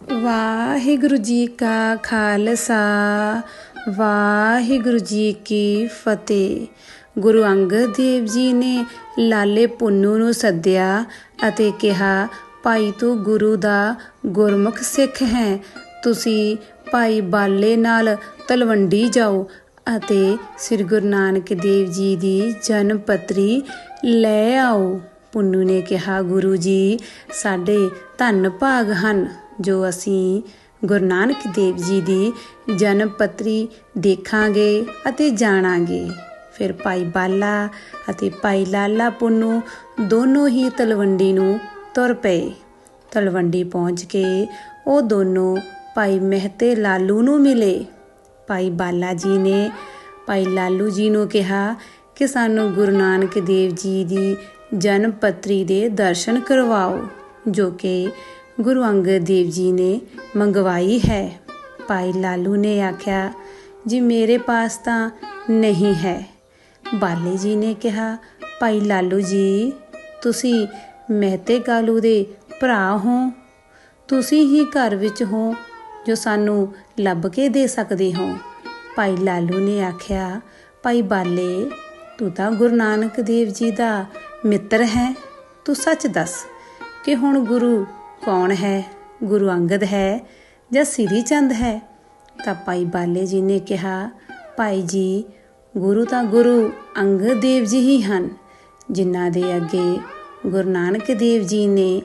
ਵਾਹਿਗੁਰੂ ਜੀ ਕਾ ਖਾਲਸਾ, ਵਾਹਿਗੁਰੂ ਜੀ ਕੀ ਫਤਿਹ। ਗੁਰੂ ਅੰਗਦ ਦੇਵ ਜੀ ਨੇ ਲਾਲੇ ਪੁੰਨੂ ਨੂੰ ਸੱਦਿਆ ਅਤੇ ਕਿਹਾ, ਭਾਈ ਤੂੰ ਗੁਰੂ ਦਾ ਗੁਰਮੁਖ ਸਿੱਖ ਹੈ। ਤੁਸੀਂ ਭਾਈ ਬਾਲੇ ਨਾਲ ਤਲਵੰਡੀ ਜਾਓ ਅਤੇ ਸ੍ਰੀ ਗੁਰੂ ਨਾਨਕ ਦੇਵ ਜੀ ਦੀ ਜਨਮ ਪੱਤਰੀ ਲੈ ਆਓ। ਪੁੰਨੂ ਨੇ ਕਿਹਾ, ਗੁਰੂ ਜੀ, ਸਾਡੇ ਧੰਨ ਭਾਗ ਹਨ, ਜੋ ਅਸੀਂ ਗੁਰੂ ਨਾਨਕ ਦੇਵ ਜੀ ਦੀ ਜਨਮ ਪੱਤਰੀ ਦੇਖਾਂਗੇ ਅਤੇ ਜਾਣਾਂਗੇ। ਫਿਰ ਭਾਈ ਬਾਲਾ ਅਤੇ ਭਾਈ ਲਾਲਾ ਪੁੰਨੂ ਦੋਨੋਂ ਹੀ ਤਲਵੰਡੀ ਨੂੰ ਤੁਰ ਪਏ। ਤਲਵੰਡੀ ਪਹੁੰਚ ਕੇ ਉਹ ਦੋਨੋਂ ਭਾਈ ਮਹਿਤੇ ਲਾਲੂ ਨੂੰ ਮਿਲੇ। ਭਾਈ ਬਾਲਾ ਜੀ ਨੇ ਭਾਈ ਲਾਲੂ ਜੀ ਨੂੰ ਕਿਹਾ ਕਿ ਸਾਨੂੰ ਗੁਰੂ ਨਾਨਕ ਦੇਵ ਜੀ ਦੀ ਜਨਮ ਪੱਤਰੀ ਦੇ ਦਰਸ਼ਨ ਕਰਵਾਓ, ਜੋ ਕਿ ਗੁਰੂ ਅੰਗਦ ਦੇਵ ਜੀ ਨੇ ਮੰਗਵਾਈ ਹੈ। ਭਾਈ ਲਾਲੂ ਨੇ ਆਖਿਆ, ਜੀ ਮੇਰੇ ਪਾਸ ਤਾਂ ਨਹੀਂ ਹੈ। ਬਾਲੇ ਜੀ ਨੇ ਕਿਹਾ, ਭਾਈ ਲਾਲੂ ਜੀ, ਤੁਸੀਂ ਮਹਿਤੇ ਕਾਲੂ ਦੇ ਭਰਾ ਹੋ। ਤੁਸੀਂ ਹੀ ਘਰ ਵਿੱਚ ਹੋ ਜੋ ਸਾਨੂੰ ਲੱਭ ਕੇ ਦੇ ਸਕਦੇ ਹੋ। ਭਾਈ ਲਾਲੂ ਨੇ ਆਖਿਆ, ਭਾਈ ਬਾਲੇ, ਤੂੰ ਤਾਂ ਗੁਰੂ ਨਾਨਕ ਦੇਵ ਜੀ ਦਾ ਮਿੱਤਰ ਹੈ, ਤੂੰ ਸੱਚ ਦੱਸ ਕਿ ਹੁਣ ਗੁਰੂ ਕੌਣ ਹੈ? ਗੁਰੂ ਅੰਗਦ ਹੈ ਜਾਂ ਸ੍ਰੀ ਚੰਦ ਹੈ? ਤਾਂ ਭਾਈ ਬਾਲੇ ਜੀ ਨੇ ਕਿਹਾ, ਭਾਈ ਜੀ, ਗੁਰੂ ਤਾਂ ਗੁਰੂ ਅੰਗਦ ਦੇਵ ਜੀ ਹੀ ਹਨ, ਜਿਨ੍ਹਾਂ ਦੇ ਅੱਗੇ ਗੁਰੂ ਨਾਨਕ ਦੇਵ ਜੀ ਨੇ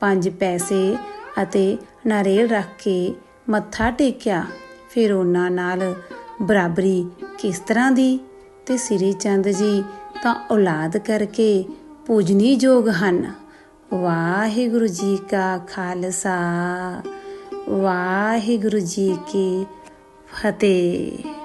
ਪੰਜ ਪੈਸੇ ਅਤੇ ਨਾਰੀਅਲ ਰੱਖ ਕੇ ਮੱਥਾ ਟੇਕਿਆ। ਫਿਰ ਉਹਨਾਂ ਨਾਲ ਬਰਾਬਰੀ ਕਿਸ ਤਰ੍ਹਾਂ ਦੀ? ਤੇ ਸ੍ਰੀ ਚੰਦ ਜੀ ਤਾਂ ਔਲਾਦ ਕਰਕੇ ਪੂਜਨੀਯੋਗ ਹਨ। ਵਾਹਿਗੁਰੂ ਜੀ ਕਾ ਖਾਲਸਾ। ਵਾਹਿਗੁਰੂ ਜੀ ਕੀ ਫਤਿਹ।